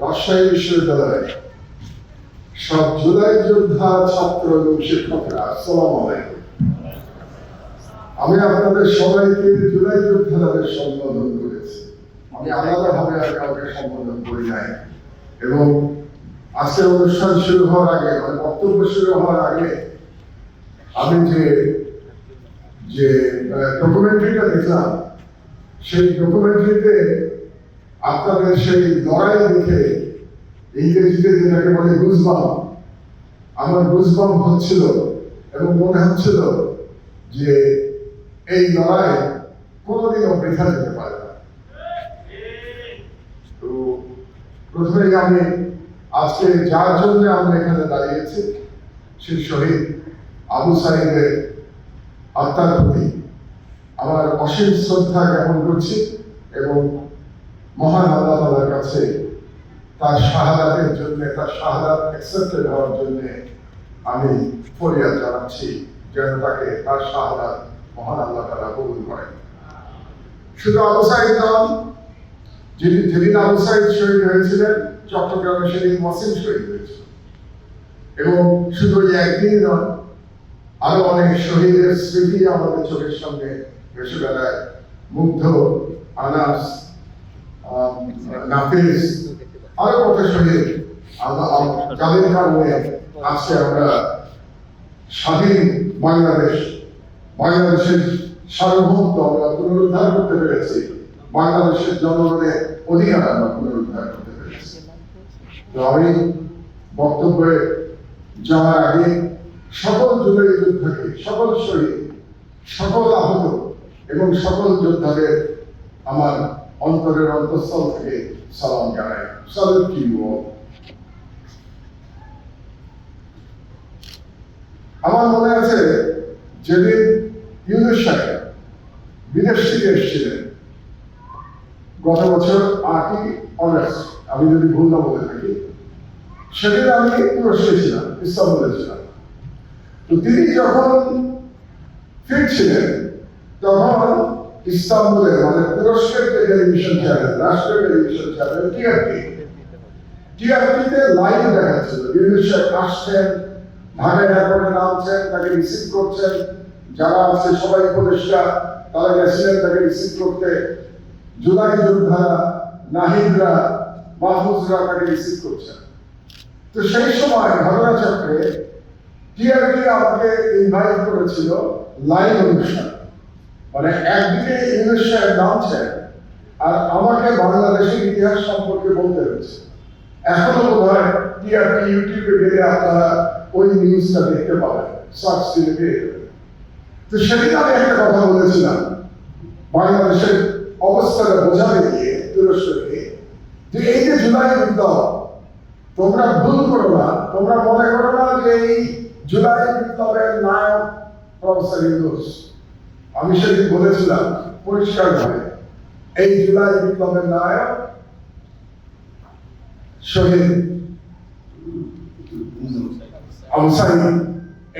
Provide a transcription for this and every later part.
রাজশাহী বিশ্ববিদ্যালয়ে সব জুলাই যোদ্ধা ছাত্র এবং শিক্ষকরা, আসসালাম আলাইকুম। আমি আপনাদের সবাইকে জুলাই যোদ্ধা যোদ্ধাদের সম্বোধন করেছি। আমি আলাদাভাবে আর কাউকে সম্বোধন করি নাই। এবং আজকের অনুষ্ঠান শুরু হওয়ার আগে মানে বক্তব্য শুরু হওয়ার আগে, আমি যে যে ডকুমেন্টারিটা দেখলাম, সেই ডকুমেন্টারিতে আপনাদের সেই লড়াই দেখে ইংরেজিতে যেটাকে বলে গুজবাম আমার গুজবাম হচ্ছিল এবং মনে হচ্ছিল যে এই লড়াই কোনোদিনও বৃথা যেতে পারে না। তো প্রথমেই আমি আজকে যার জন্য আমরা এখানে দাঁড়িয়েছি, সে শহীদ আবু সাইদের আত্মার প্রতি। আমার অসীম শ্রদ্ধা জ্ঞাপন করছি এবং মহান আল্লাহ তালার কাছে তার শাহাদাতের জন্য, তার শাহাদাত অ্যাকসেপ্টেড হওয়ার জন্য আমি ফরিয়াদ জানাচ্ছি যেন তাকে তার শাহাদাত মহান আল্লাহ তালা কবুল করেন। শুধু আবু সাইদ নন, যিনি যেদিন আবু সাইদ শহীদ হয়েছিলেন, চট্টগ্রামে সেদিন মসিম শহীদ হয়েছিল। এবং শুধু এই একদিনই নন, আরও অনেক শহীদের স্মৃতি আমাদের চোখের সামনে ভেসে বেড়ায়। মুগ্ধ, আনাস নাফিস আরও কত শহীদ যাদের কারণে আজকে আমরা স্বাধীন বাংলাদেশ, বাংলাদেশের সার্বভৌমত্ব আমরা পুনরুদ্ধার করতে পেরেছি। বাংলাদেশের জনগণের অধিকার আমরা পুনরুদ্ধার করতে পেরেছি। তো আমি বক্তব্যে যাওয়ার আগে সকল যুগের যোদ্ধাকে, সকল শহীদ, সকল আহত এবং সকল যোদ্ধাদের আমার অন্তরের অন্তঃস্থল থেকে সালাম জানাই সালুট কি আমার মনে আছে যেদিন ইউনুস সাহেব বিদেশ থেকে এসেছিলেন, গত বছর আটই অগস্ট, আমি যদি ভুল না বলে থাকি, সেদিন আমি তুরস্কে ছিলাম, ইস্তাম্বুলে ছিলাম। তো তিনি যখন ফিরছিলেন, তখন ইস্তাম্বুলে মানে তুরস্কের যে টেলিভিশন চ্যানেল, রাষ্ট্রীয় টেলিভিশন চ্যানেল টিআরটি টিআরটিতে লাইভ দেখাচ্ছিল। ইউনুস সাহেব আসছেন ঢাকা এয়ারপোর্টে নামছেন, তাকে রিসিভ করছেন। যারা আছে, সবাই তারা গেছিলেন তাকে রিসিভ করতে। জুলাই যোদ্ধারা নাহিদরা তাকে রিসিভ করছেন। তো সেই সময় ঘটনাচক্রে টিআরটি আমাকে ইনভাইট করেছিল লাইভ অনুষ্ঠান। মানে একদিকে সাহেব নামছেন আর আমাকে বাংলাদেশের ইতিহাস সম্পর্কে বলতে হয়েছে। এখনও বোধ হয় টিআরটি ইউটিউবে গেলে আপনারা ওই নিউজটা দেখতে পাবেন, সার্চ দিলে পেয়ে তো সেদিন আমি একটা কথা বলেছিলাম, বাংলাদেশের অবস্থাটা বোঝাতে গিয়ে তুরস্ককে যে এই যে জুলাই বিপ্লব, তোমরা ভুল করো না, তোমরা মনে করো না যে এই জুলাই বিপ্লবের নায়ক প্রফেসর ইউনুস আমি সেদিন বলেছিলাম, পরিষ্কার ভাবে, এই জুলাই বিপ্লবের নায়ক শহীদ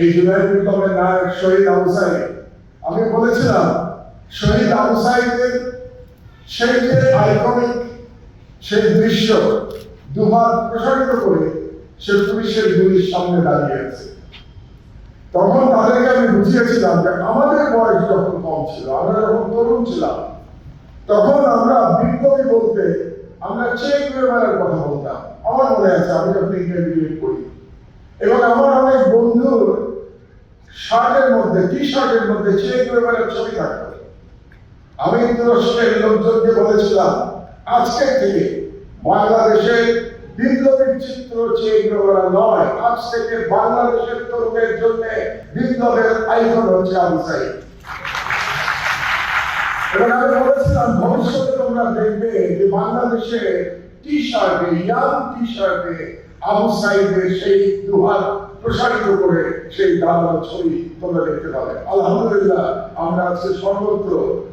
এই জুলাই বিপ্লবের নায়ক শহীদ আবু সাইদ। আমি বলেছিলাম, শহীদ আবু সাইদের সেই যে আইকনিক, সেই দৃশ্য প্রসারিত করে সে পুলিশের গুলির সামনে দাঁড়িয়ে আছে। তখন তাদেরকে আমি বুঝিয়েছিলাম যে আমাদের বয়স যখন কম ছিল, আমরা যখন তরুণ ছিলাম, তখন আমরা বিপ্লবী বলতে আমরা চেক ওয়েভারের কথা বলতাম। আমার মনে আছে, আমি যখন ইন্টারভিউ করি এবং আমার অনেক বন্ধুর শার্টের মধ্যে টি শার্টের মধ্যে চেক ওয়েভারের ছবি থাকতো। আমি তুরস্কের লোকজনকে বলেছিলাম, আজকে থেকে বাংলাদেশের বিপ্লবীর চেক ওয়েভার নয়। আজ থেকে বাংলাদেশের তরুণের জন্য বিপ্লবের আইকন হচ্ছে আবু সাইদ। বলেছিলাম, ভবিষ্যতে তোমরা দেখবে যে বাংলাদেশে টি শার্টে ইয়াং টি শার্টে আবু সাইদের সেই দুহাত প্রসারিত করে সেই দাদার ছবি তোমরা দেখতে পাবে। আলহামদুলিল্লাহ, আমরা আজকে সর্বত্র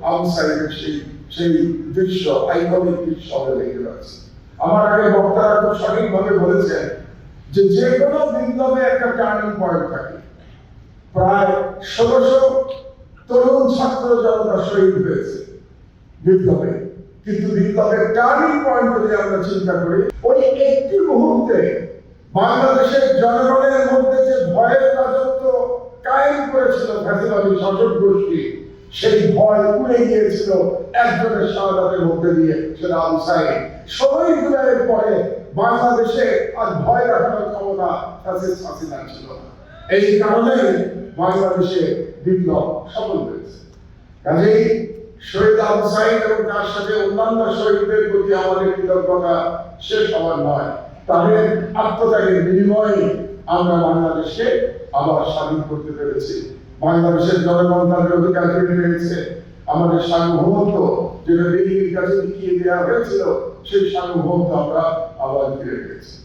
আবু সাইদের সেই সেই দৃশ্য আইকনিক দৃশ্য আমরা দেখতে পাচ্ছি। আমার আগে বক্তারা খুব সঠিকভাবে বলেছেন যে যে কোনো বিপ্লবে একটা টার্নিং পয়েন্ট থাকে। প্রায় ষোলোশো তরুণ ছাত্র জনতা শহীদ হয়েছে বিপ্লবে। কিন্তু বিপ্লবের টার্নিং পয়েন্ট যদি আমরা চিন্তা করি, ওই একটি মুহূর্তে বাংলাদেশের জনগণের মধ্যে যে ভয়ের রাজত্ব কায়েম করেছিল ফ্যাসিবাদী শাসক গোষ্ঠী সেই ভয় উড়ে গিয়েছিল একজনের মধ্যে দিয়ে সেটা আবু জুলাইয়ের পরে বাংলাদেশে আর ভয় রাখানোর ক্ষমতা এই কারণেই বাংলাদেশে বিপ্লব সফল হয়েছে। কাজেই শহীদ আবু এবং তার সাথে অন্যান্য শহীদদের প্রতি আমাদের কৃতজ্ঞতা শেষ হওয়ার নয়। তাদের আত্মত্যাগের বিনিময়ে আমরা বাংলাদেশকে আবার স্বাধীন করতে পেরেছি। বাংলাদেশের জনগণ তাদের অধিকার ফিরে পেয়েছে আমাদের সার্বভৌমত্ব যেটা দিল্লির কাছে লিখিয়ে দেওয়া হয়েছিল, সেই সার্বভৌমত্ব আমরা আবার ফিরে পেয়েছি।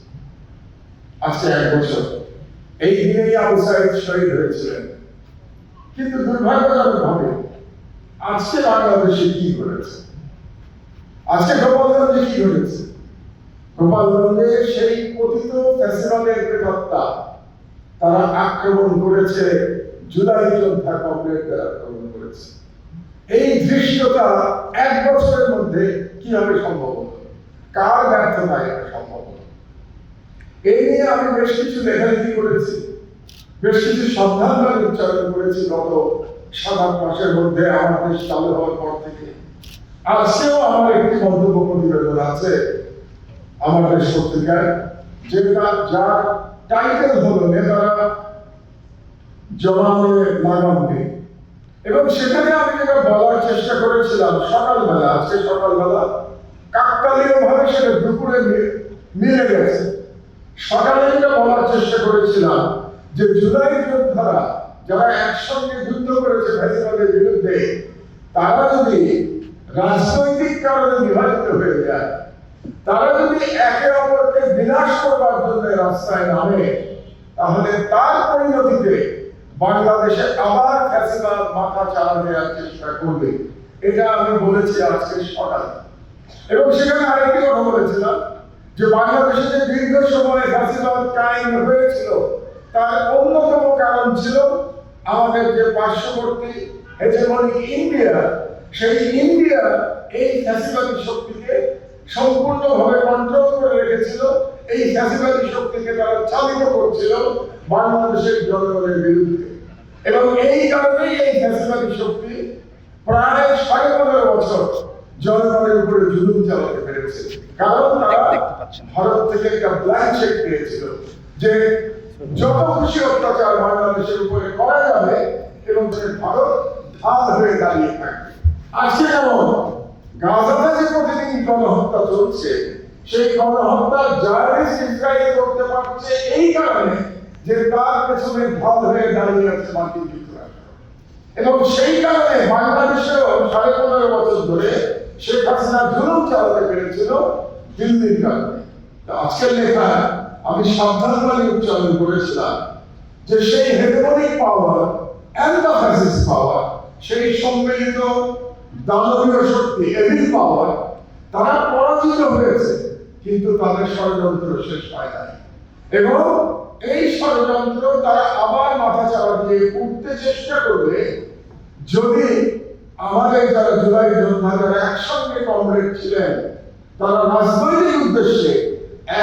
আজকে এক বছর। এই দিনেই আবু সাইদ শহীদ হয়েছিলেন। কিন্তু দুর্ভাগ্যজনক ভাবে আজকে বাংলাদেশে কি করেছে আজকে গোপালগঞ্জে কি ঘটেছে? গোপালগঞ্জে সেই পতিত ফ্যাসিবাদের প্রেতাত্মা তারা আক্রমণ করেছে জুলাই যোদ্ধা কমরেডদের আক্রমণ করেছে। এই দৃশ্যটা এক বছরের মধ্যে কীভাবে সম্ভব হলো? কার ব্যর্থতায় সম্ভব হলো? এই নিয়ে আমি বেশ কিছু লেখালেখি করেছি। বেশ কিছু সন্ধানবাদী উচ্চারণ করেছি গত সাত আট মাসের মধ্যে আমার দেশ চালু হওয়ার পর থেকে। আজকেও আমার একটি মন্তব্য প্রতিবেদন আছে আমার দেশ পত্রিকায় যেটা যার টাইটেল হলো নেতারা জমানে লাগাম এবং সেখানে আমি যেটা বলার চেষ্টা করেছিলাম সকালবেলা, আজকে সকালবেলা কাকতালীয় ভাবে সেটা দুপুরে মিলে গেছে। সকালে যেটা বলার চেষ্টা করেছিলাম যে জুলাই যোদ্ধারা যারা একসঙ্গে যুদ্ধ করেছে ফ্যাসিবাদের বিরুদ্ধে, তারা যদি রাজনৈতিক কারণে বিভাজিত হয়ে যায়, তারা যদি একে অপরকে বিনাশ করবার জন্য রাস্তায় নামে, তাহলে তার বাংলাদেশে আবার ফ্যাসিবাদ, মাথা চালা দেওয়ার চেষ্টা করবে। এটা আমি বলেছি আজকে সকালে। এবং সেখানে আরেকটি কথা বলেছিলাম যে বাংলাদেশে যে দীর্ঘ সময় ফ্যাসিবাদ কায়েম হয়েছিল, তার অন্যতম কারণ ছিল আমাদের যে পার্শ্ববর্তী হেজেমনি ইন্ডিয়া, সেই ইন্ডিয়া এই ফ্যাসিবাদী শক্তিকে সম্পূর্ণভাবে কন্ট্রোল করে রেখেছিল। এই ফ্যাসিবাদী শক্তিকে তারা চালিত করছিল। বাংলাদেশের জনগণের বিরুদ্ধে। এবং এই কারণেই এই ফ্যাসিবাদী শক্তি প্রায় সাড়ে পনেরো বছর জনগণের উপরে জুলুম চালাতে পেরেছে। কারণ তারা ভারত থেকে একটা ব্ল্যাঙ্ক চেক পেয়েছিল যে যত খুশি অত্যাচার বাংলাদেশের উপরে করা যাবে এবং সে ভারত ঢাল হয়ে দাঁড়িয়ে থাকবে। আজকে যেমন গাজাতে যে প্রতিদিন গণহত্যা চলছে, সেই গণহত্যা জার্নালিস্ট ইসরায়েল করতে পারছে এই কারণে যে তার পেছনে ঢাল হয়ে দাঁড়িয়ে আছে মার্কিন এবং সেই কারণে বাংলাদেশেও সাড়ে পনেরো বছর ধরে শেখ হাসিনা জুলুম চালাতে পেরেছিল দিল্লির কারণে। আজকের লেখা আমি সাবধানবাণী উচ্চারণ করেছিলাম যে সেই হেডমনিক পাওয়ার ফ্যাসিস্ট পাওয়ার সেই সম্মিলিত দানবীয় শক্তি এভিল পাওয়ার তারা পরাজিত হয়েছে, কিন্তু তাদের ষড়যন্ত্র শেষ হয় নাই। এবং এই ষড়যন্ত্র তারা আবার মাথা চাপা দিয়ে উঠতে চেষ্টা করবে যদি আমাদের যারা জুলাই যোদ্ধা একসঙ্গে কমরেড ছিলেন, তারা রাজনৈতিক উদ্দেশ্যে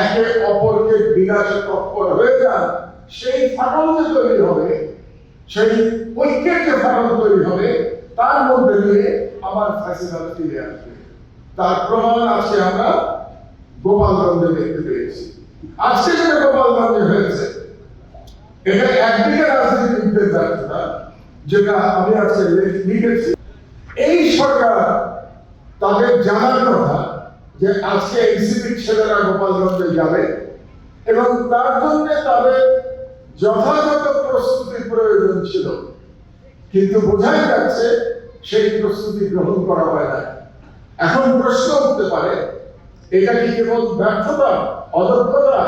একে অপরকে বিনাশে তৎপর হয়ে যান, সেই ফাটল যে তৈরি হবে, সেই ঐক্যের যে ফাটল তৈরি হবে, তার মধ্যে দিয়ে আমার ফ্যাসিবাদ ফিরে আসবে। তার প্রমাণ আছে আমরা গোপালগঞ্জে দেখতে পেয়েছি। আজকে যেটা গোপালগঞ্জে হয়েছে, এটা একদিকে রাজনীতির যুদ্ধের ব্যর্থতা যেটা আমি আজকে লিখেছি, এই সরকার তাদের জানার কথা যে আজকে এনসিপির ছেলেরা গোপালগঞ্জে যাবে এবং তার জন্য তাদের যথাযথ প্রস্তুতির প্রয়োজন ছিল। কিন্তু বোঝাই যাচ্ছে সেই প্রস্তুতি গ্রহণ করা হয় না এখন প্রশ্ন উঠতে পারে, এটা কি কেবল ব্যর্থতা অদক্ষতা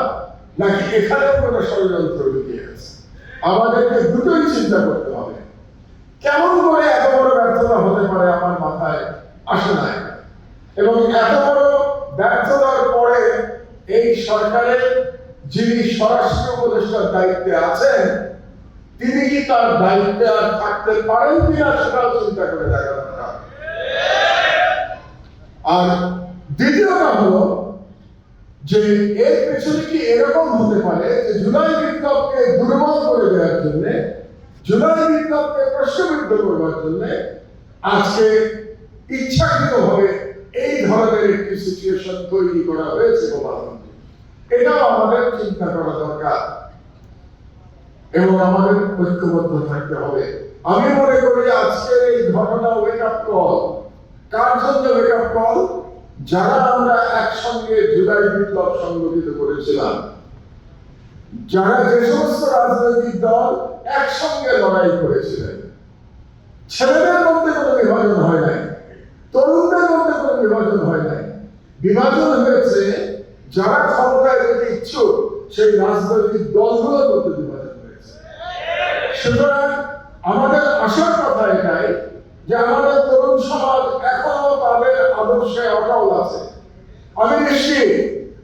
নাকি এখানেও কোনো ষড়যন্ত্র লুকিয়ে আছে? আমাদেরকে দুটোই চিন্তা করতে হবে। কেমন করে এত বড় ব্যর্থতা হতে পারে আমার মাথায় আসে না। এবং এত বড় ব্যর্থতার পরে এই সরকারের যিনি স্বরাষ্ট্র উপদেষ্টার দায়িত্বে আছেন, তিনি কি তার দায়িত্বে আর থাকতে পারেন কিনা সেটাও চিন্তা করে দেখা আর দ্বিতীয়টা হলো যে এর পেছনে কি এরকম হতে পারে যে জুলাই বিপ্লবকে দুর্বল করে দেওয়ার জন্য, জুলাই বিপ্লবকে প্রশ্নবিদ্ধ করবার জন্য আজকে ইচ্ছাকৃতভাবে এই ধরনের একটি সিচুয়েশন তৈরি করা হয়েছে গোপালগঞ্জে। এটাও আমাদের চিন্তা করা দরকার। এবং আমাদের ঐক্যবদ্ধ থাকতে হবে। আমি মনে করি আজকের এই ঘটনা ওয়েক আপ কল কার জন্য ওয়েক আপ কল যারা আমরা একসঙ্গে জুলাই বিপ্লব সংগঠিত করেছিলাম, যারা যে সমস্ত রাজনৈতিক দল একসঙ্গে লড়াই করেছিলেন, ছেলেদের মধ্যে কোনো বিভাজন হয় নাই, তরুণদের মধ্যে কোনো বিভাজন হয় নাই। বিভাজন হয়েছে, যারা ক্ষমতায় যেতে ইচ্ছুক, সেই রাজনৈতিক দলগুলোর মধ্যে বিভাজন হয়েছে। সুতরাং আমাদের আশার কথা এটাই যে আমাদের তরুণ সমাজ আদর্শে অটল আছে। আমি নিশ্চিত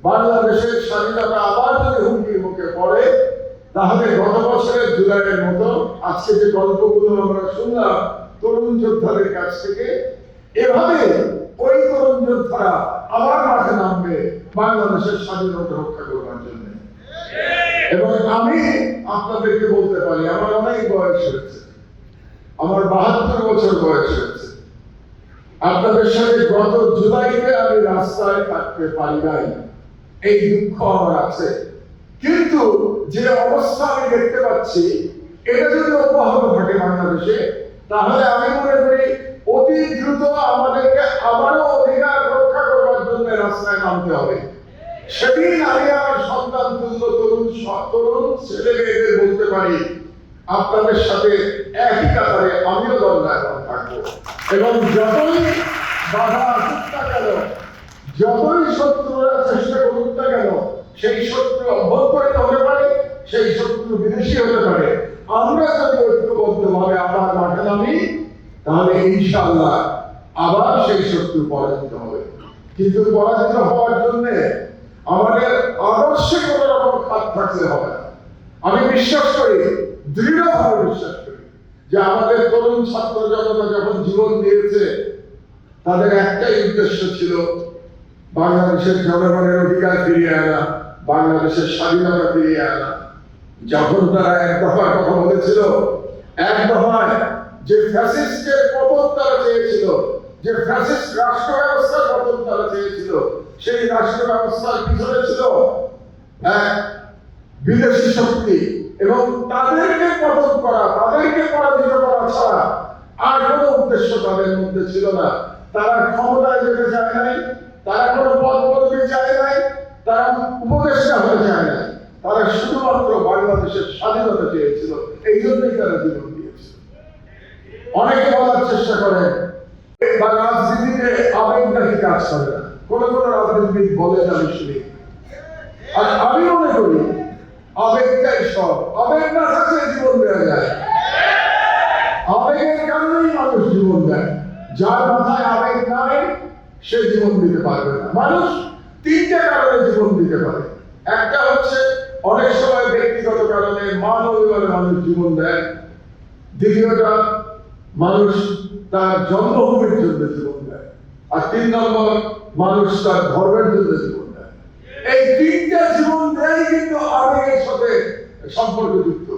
বাংলাদেশের স্বাধীনতা আবার যদি হুমকির মুখে পড়ে, তাহলে গত বছরের জুলাইয়ের মতো আজকে যে গল্পগুলো আমরা শুনলাম তরুণ যোদ্ধাদের কাছ থেকে, এভাবে ওই তরুণ যোদ্ধারা আবার মাঠে নামবে বাংলাদেশের স্বাধীনতা রক্ষা করবার জন্য। এবং আমি আপনাদেরকে বলতে পারি, আমার অনেক বয়স হয়েছে। আমার বাহাত্তর বছর বয়স হয়েছে। আপনাদের সাথে গত জুলাইতে আমি রাস্তায় থাকতে পারি নাই। এই দুঃখ আমার আছে। কিন্তু যে অবস্থা আমি দেখতে পাচ্ছি, এটা যদি অব্যাহত থাকে বাংলাদেশে, তাহলে আমি মনে করি অতি দ্রুত আমাদেরকে আবারও অধিকার রক্ষা করবার জন্য রাস্তায় নামতে হবে। সেদিন আমি আমার সন্তান তুল্য তরুণ তরুণ ছেলে মেয়েদের বলতে পারি আপনাদের সাথে একই কাতারে আমিও দণ্ডায়মান থাকব। এবং যতই বাধা আসুক না কেন, যতই শত্রুরা চেষ্টা করুক না কেন, সেই শত্রু অভ্যন্তরীণ হতে পারে, সেই শত্রু বিদেশি হতে পারে। আমরা যদি ঐক্যবদ্ধ ভাবে আবার মাঠে নামি, তাহলে ইনশাল্লাহ আবার সেই শত্রু পরাজিত হবে। কিন্তু পরাজিত হওয়ার জন্য আমাদের আদর্শে কোন রকম থাকলে হবে না। আমি বিশ্বাস করি দৃঢ়ভাবে বিশ্বাস করি যে আমাদের তরুণ ছাত্র জনতা যখন জীবন দিয়েছে, তাদের একটাই উদ্দেশ্য ছিল বাংলাদেশের জনগণের অধিকার ফিরিয়ে আনা, বাংলাদেশের স্বাধীনতা ফিরিয়ে আনা। যখন তারা এক দফার কথা বলেছিল, এক দফায় যে ফ্যাসিস্টের পতন তারা চেয়েছিল, যে ফ্যাসিস্ট রাষ্ট্র ব্যবস্থার পতন তারা চেয়েছিল, সেই রাষ্ট্র ব্যবস্থার পিছনে ছিল এক বিদেশি শক্তি এবং তাদেরকে পতন করা, তাদেরকে পরাজিত করা ছাড়া আর কোনো উদ্দেশ্য তাদের মধ্যে ছিল না। তারা ক্ষমতায় যেতে চায় নাই, তারা কোনো পদ পদবি চায় নাই, তারা উপদেষ্টা হতে চায় নাই। তারা শুধুমাত্র বাংলাদেশের স্বাধীনতা চেয়েছিল, এই জন্যই তারা জীবন দিয়েছিল অনেকে বলার চেষ্টা করেন, বা রাজনীতিতে আবেগ নাকি কাজ করে না। কোন কোন রাজনীতিবিদ বলেন আমি শুনি। আর আমি মনে করি আবেগটাই সব। আবেগ না থাকলে জীবন দেওয়া যায়। আবেগের কারণেই মানুষ জীবন দেয়। যার মাথায় আবেগ নাই, সে জীবন দিতে পারবে না। মানুষ তিনটে কারণে জীবন দিতে পারে। একটা হচ্ছে, অনেক সময় ব্যক্তিগত কারণে মান মানুষ জীবন দেয়। দ্বিতীয়টা, মানুষ তার জন্মভূমির জন্য জীবন দেয়। আর তিন নম্বর, মানুষ তার ধর্মের জন্য জীবন দেয় এই তিনটা জীবন দেয় কিন্তু আবেগের সাথে সম্পর্কযুক্ত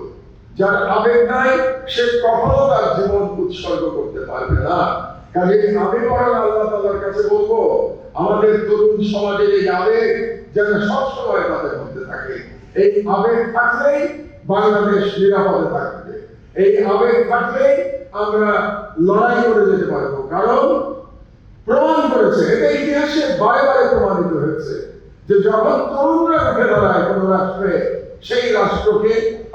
যার আবেগ নাই, সে কখনো তার জীবন উৎসর্গ করতে পারবে না। কাজে আমি বরং আল্লাহ তাআলার কাছে বলব, আমাদের তরুণ সমাজের এই আবেগ যেন সবসময় তাদের মধ্যে থাকে। এই আবেগ থাকলেই বাংলাদেশ নিরাপদে থাকবে। এই আবেগ থাকলেই আমরা লড়াই করে যেতে পারব। কারণ প্রমাণ করেছে, এটা ইতিহাসে বারে বারে প্রমাণিত হয়েছে। যে যখন তরুণরা উঠে দাঁড়ায় কোন রাষ্ট্রে, সেই রাষ্ট্রকে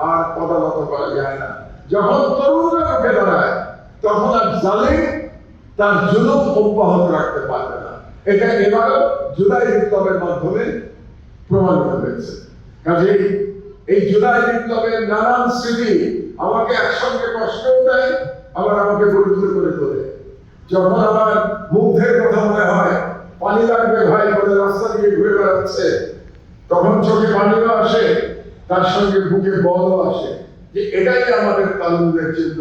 আর পদালত করা যায় না। যখন তরুণরা উঠে দাঁড়ায় তখন আর জালিম তার জুলুম অব্যাহত রাখতে পারবে না। এটা এবারও জুলাই বিপ্লবের মাধ্যমে প্রমাণিত হয়েছে। কাজেই এই জুলাই বিপ্লবের নানান স্মৃতি আমাকে একসঙ্গে কষ্টও দেয়, আবার আমাকে গরিব করে তোলে। যখন আমার মুগ্ধের কথা আসে বল আসে যে এটাই আমাদের কানুনের চিহ্ন।